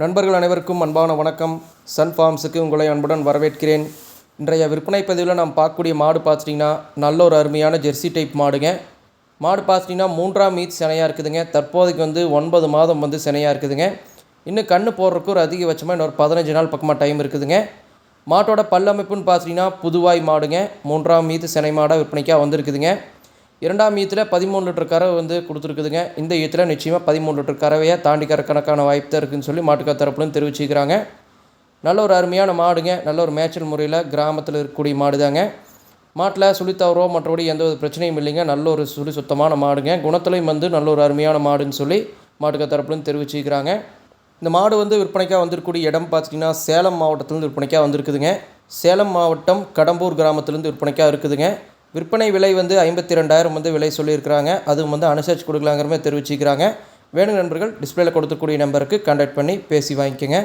நண்பர்கள் அனைவருக்கும் அன்பான வணக்கம். சன் ஃபார்ம்ஸுக்கு உங்களை அன்புடன் வரவேற்கிறேன். இன்றைய விற்பனை பதிவில் நாம் பார்க்கக்கூடிய மாடு பார்த்துட்டிங்கன்னா நல்ல ஒரு அருமையான ஜெர்சி டைப் மாடுங்க. மாடு பார்த்துட்டிங்கன்னா மூன்றாம் மீத் சினையாக இருக்குதுங்க. தற்போதைக்கு வந்து ஒன்பது மாதம் வந்து சினையாக இருக்குதுங்க. இன்னும் கண்ணு போடுறதுக்கு ஒரு அதிகபட்சமாக இன்னொரு பதினஞ்சு நாள் பக்கமாக டைம் இருக்குதுங்க. மாட்டோட பல்லமைப்புன்னு பார்த்துட்டிங்கன்னா புதுவாய் மாடுங்க. மூன்றாம் மீது சினை மாடாக விற்பனைக்காக வந்திருக்குதுங்க. இரண்டாம் ஈத்தில் பதிமூணு லிட்டர் கறவை வந்து கொடுத்துருக்குதுங்க. இந்த ஈத்தில் நிச்சயமாக பதிமூணு லிட்டர் கறவையை தாண்டி கறக்கணக்கான வாய்ப்பு தான் இருக்குதுன்னு சொல்லி மாட்டுக்கார் தரப்புலன்னு தெரிவிச்சுக்கிறாங்க. நல்ல ஒரு அருமையான மாடுங்க. நல்ல ஒரு மேய்ச்சல் முறையில் கிராமத்தில் இருக்கக்கூடிய மாடு தாங்க மாட்டில் சுழித்தவரோ மற்றபடி எந்த ஒரு பிரச்சனையும் இல்லைங்க. நல்ல ஒரு சுழி சுத்தமான மாடுங்க. குணத்துலையும் வந்து நல்ல ஒரு அருமையான மாடுன்னு சொல்லி மாட்டுக்கா தரப்புலன்னு தெரிவிச்சுக்கிறாங்க. இந்த மாடு வந்து விற்பனைக்காக வந்திருக்கக்கூடிய இடம் பார்த்திங்கன்னா சேலம் மாவட்டத்திலேருந்து விற்பனைக்காக வந்திருக்குதுங்க. சேலம் மாவட்டம் கடம்பூர் கிராமத்துலேருந்து விற்பனைக்காக இருக்குதுங்க. விற்பனை விலை வந்து ஐம்பத்தி ரெண்டாயிரம் வந்து விலை சொல்லியிருக்கிறாங்க. அதுவும் வந்து அனுசரித்து கொடுக்கலாங்கிற மாதிரி வேணும் நண்பர்கள் டிஸ்பிளேல கொடுத்துக்கூடிய நம்பருக்கு கான்டாக்ட் பண்ணி பேசி வாங்கிக்கோங்க.